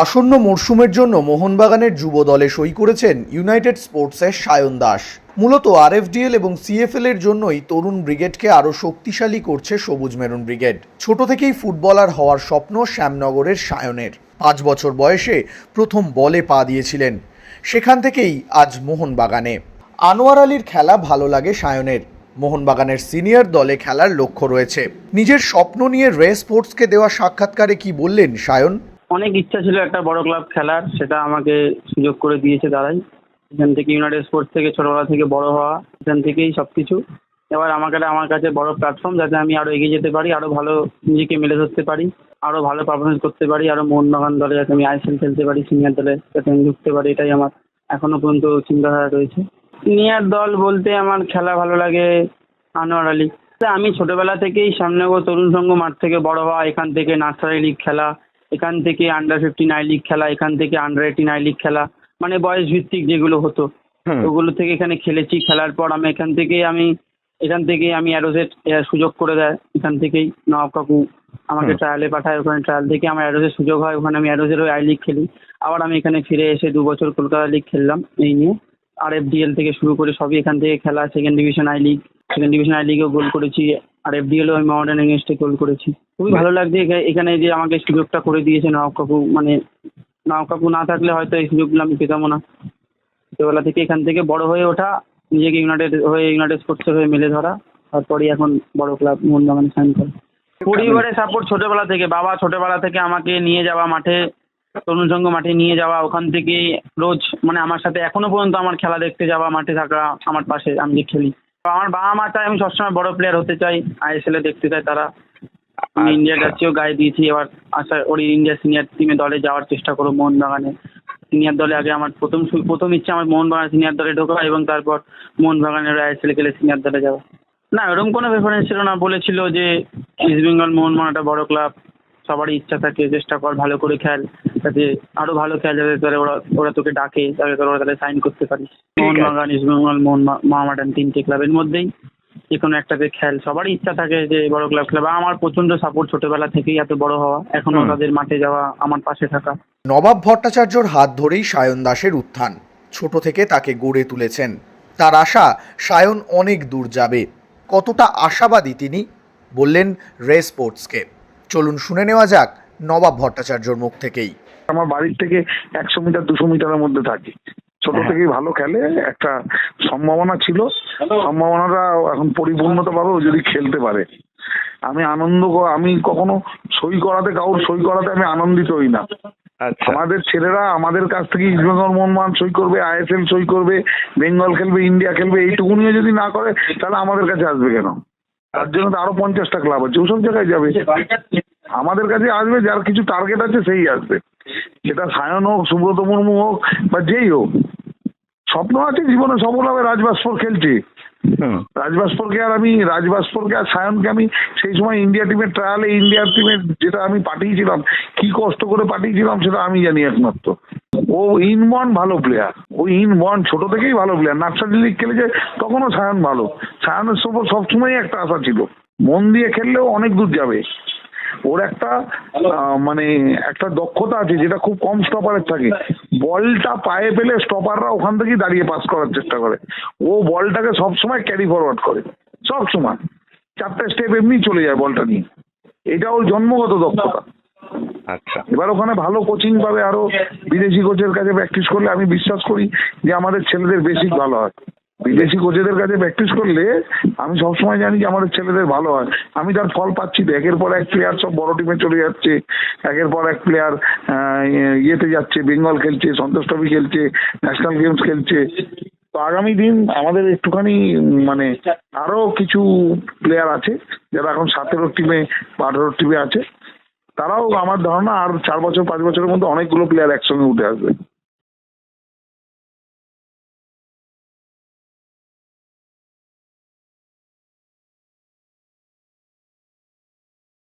আসন্ন মরশুমের জন্য মোহনবাগানের যুব দলে সই করেছেন ইউনাইটেড স্পোর্টসের সায়ন দাস। মূলত আরএফডিএল এবং সিএফএল এর জন্যই তরুণ ব্রিগেডকে আরও শক্তিশালী করছে সবুজ মেরুন ব্রিগেড। ছোট থেকেই ফুটবলার হওয়ার স্বপ্ন শ্যামনগরের সায়নের। পাঁচ বছর বয়সে প্রথম বলে পা দিয়েছিলেন। সেখান থেকেই আজ মোহনবাগানে। আনোয়ার আলীর খেলা ভালো লাগে সায়নের। মোহনবাগানের সিনিয়র দলে খেলার লক্ষ্য রয়েছে। নিজের স্বপ্ন নিয়ে রে স্পোর্টসকে দেওয়া সাক্ষাৎকারে কি বললেন সায়ন? অনেক ইচ্ছা ছিল একটা বড় ক্লাব খেলার, সেটা আমাকে সুযোগ করে দিয়েছে তারাই। এখান থেকে ইউনাইটেড স্পোর্টস থেকে ছোটবেলা থেকে বড় হওয়া, এখান থেকেই সব কিছু এবার আমাকে আমার কাছে বড় প্ল্যাটফর্ম যাতে আমি আরও এগিয়ে যেতে পারি আরও ভালো নিজেকে মেলে ধরতে পারি আরও ভালো পারফরমেন্স করতে পারি আরও মোহনবাগান দলে যাতে আমি আইএসএল খেলতে পারি সিনিয়র দলে যাতে আমি ঢুকতে পারি, এটাই আমার এখনও পর্যন্ত চিন্তাধারা রয়েছে। সিনিয়র দল বলতে আমার খেলা ভালো লাগে আনোয়ার আলী। আমি ছোটবেলা থেকেই সামনেগর তরুণ সংঘ মাঠ থেকে বড় হওয়া, এখান থেকে নার্সারি লিগ খেলা এখান থেকে আন্ডার ফিফটিন আই লিগ খেলা এখান থেকে আন্ডার এইটিন আই লিগ খেলা মানে বয়স ভিত্তিক যেগুলো হতো। ওগুলো থেকে এখানে খেলেছি। খেলার পর আমি এখান থেকে আমি এখান থেকে আমি অ্যারোজেট সুযোগ করে দেয় এখান থেকেই। নবাব কাকু আমাকে ট্রায়ালে পাঠায় ওখানে ট্রায়াল থেকে আমার অ্যারোজের সুযোগ হয় ওখানে আমি অ্যারোজের ওই আই লিগ খেলি। আবার আমি এখানে ফিরে এসে দু বছর কলকাতা লিগ খেললাম এই নিয়ে। আর এফ এফডিএল থেকে শুরু করে সবই এখান থেকে খেলা second division I league second division I লিগেও goal করেছি। আর এফডিএলও আমি মডার্ন এগেনস্টে গোল করেছি। খুবই ভালো লাগছে এখা- এখানে যে আমাকে সুযোগটা করে দিয়েছে নবাব কাকু মানে নবাব কাকু না থাকলে হয়তো এই সুযোগগুলো আমি পেতামও না। ছোটোবেলা থেকে এখান থেকে বড় হয়ে ওঠা, নিজেকে ইউনাইটেড হয়ে ইউনাইটেড স্পোর্টসের হয়ে মেলে ধরা, তারপরেই এখন বড় ক্লাব মোহনবাগানে সাইন করা। পরিবারের সাপোর্ট ছোটবেলা থেকে, বাবা ছোটবেলা থেকে আমাকে নিয়ে যাওয়া মাঠে তরুণ সংঘ মাঠে নিয়ে যাওয়া, ওখান থেকে রোজ মানে আমার সাথে এখনও পর্যন্ত আমার খেলা দেখতে যাওয়া, মাঠে থাকা, আমার পাশে আমি যে খেলি। আমার বাবা মা চায় আমি সবসময় বড় প্লেয়ার হতে চাই আইএসএল এ দেখতে চাই তারা। আমি ইন্ডিয়া যাচ্ছিও গায়ে দিয়েছি এবার আশা করি ইন্ডিয়া সিনিয়র টিমে দলে যাওয়ার চেষ্টা করব মোহনবাগানে। সিনিয়র দলে আগে আমার প্রথম প্রথম ইচ্ছা আমার মোহনবাগান সিনিয়র দলে ঢোকা এবং তারপর মোহনবাগানের আইএসএল খেলে সিনিয়র দলে যাওয়া। না এরকম কোনো প্রেফারেন্স ছিল না বলেছিল যে ইস্ট বেঙ্গল মোহনবাগান একটা বড় ক্লাব সবারই ইচ্ছা থাকে চেষ্টা কর ভালো করে খেল। যাতে আরও ভালো খেল যাতে তোরা ওরা ওরা তোকে ডাকে যাতে তোরা তাহলে সাইন করতে পারিস। মোহনবাগান ইস্ট বেঙ্গল মোহন মহামাডান তিনটে ক্লাবের মধ্যেই যে কোনো একটাতে খেল। সবারই ইচ্ছা থাকে যে বড় ক্লাব খেলা। বা আমার প্রচণ্ড সাপোর্ট ছোটবেলা থেকেই এত বড় হওয়া। এখনও তাদের মাঠে যাওয়া আমার পাশে থাকা। নবাব ভট্টাচার্যর হাত ধরেই সায়ন দাসের উত্থান। ছোট থেকে তাকে গড়ে তুলেছেন। তার আশা সায়ন অনেক দূর যাবে। কতটা আশাবাদী তিনি বললেন রে স্পোর্টসকে। চলুন শুনে নেওয়া যাক নবাব ভট্টাচার্যর মুখ থেকেই। আমার বাড়ির থেকে একশো মিটার দুশো মিটারের মধ্যে থাকি। ছোট থেকেই ভালো খেলে একটা সম্ভাবনা ছিল। সম্ভাবনাটা এখন পরিপূর্ণতা পাবে যদি খেলতে পারে। আমি আনন্দ আমি কখনো সই করাতে কাউর সই করাতে আমি আনন্দিত হই না। আচ্ছা। আমাদের ছেলেরা আমাদের কাছ থেকে ইস্ট বেঙ্গল মোহনবাগান সই করবে আইএসএল সই করবে বেঙ্গল খেলবে ইন্ডিয়া খেলবে এইটুকুনিও যদি না করে তাহলে আমাদের কাছে আসবে কেন? তার জন্য তো আরও পঞ্চাশটা ক্লাব আছে ওসব জায়গায় যাবে। আমাদের কাছে আসবে যার কিছু টার্গেট আছে সেই আসবে। সেটা সায়ন হোক সুব্রত মুর্মু হোক বা যেই হোক। স্বপ্ন আছে জীবনে সফল হবে রাজবাস্পর খেলছে। রাজবাস্পরকে আর আমি রাজবাস্পরকে আর সায়নকে আমি সেই সময় ইন্ডিয়া টিমের ট্রায়ালে ইন্ডিয়ার টিমের যেটা আমি পাঠিয়েছিলাম কি কষ্ট করে পাঠিয়েছিলাম সেটা আমি জানি একমাত্র। ও ইন ইনবর্ন ভালো প্লেয়ার ও ইনবর্ন ছোট থেকেই ভালো প্লেয়ার নার্সারি লিগ খেলেছে তখনও সায়ন ভালো। সায়নের ওপর সবসময়ই একটা আশা ছিল। মন দিয়ে খেললেও অনেক দূর যাবে। ওর একটা মানে একটা দক্ষতা আছে যেটা খুব কম স্টপারের থাকে। বলটা পায়ে পেলে স্টপাররা ওখান থেকেই দাঁড়িয়ে পাস করার চেষ্টা করে। ও বলটাকে সবসময় ক্যারি ফরওয়ার্ড করে। সব সময়। চারটে স্টেপ এমনি চলে যায় বলটা নিয়ে। এটা ওর জন্মগত দক্ষতা। আচ্ছা। এবার ওখানে ভালো কোচিং পাবে আরও। বিদেশি কোচের কাছে প্র্যাকটিস করলে আমি বিশ্বাস করি যে আমাদের ছেলেদের বেসিক ভালো হয়। বিদেশি কোচেদের কাছে প্র্যাকটিস করলে আমি সবসময় জানি যে আমাদের ছেলেদের ভালো হয়। আমি তার ফল পাচ্ছি তো, একের পর এক প্লেয়ার সব বড় টিমে চলে যাচ্ছে, একের পর এক প্লেয়ার ইয়েতে যাচ্ছে বেঙ্গল খেলছে, সন্তোষ ট্রফি খেলছে ন্যাশনাল গেমস খেলছে। তো আগামী দিন আমাদের একটুখানি মানে আরও কিছু প্লেয়ার আছে যারা এখন সতেরো টিমে বা আঠারো টিমে আছে। তারাও আমার ধারণা আর চার বছর, পাঁচ বছরের মধ্যে অনেকগুলো প্লেয়ার একসঙ্গে উঠে আসবে।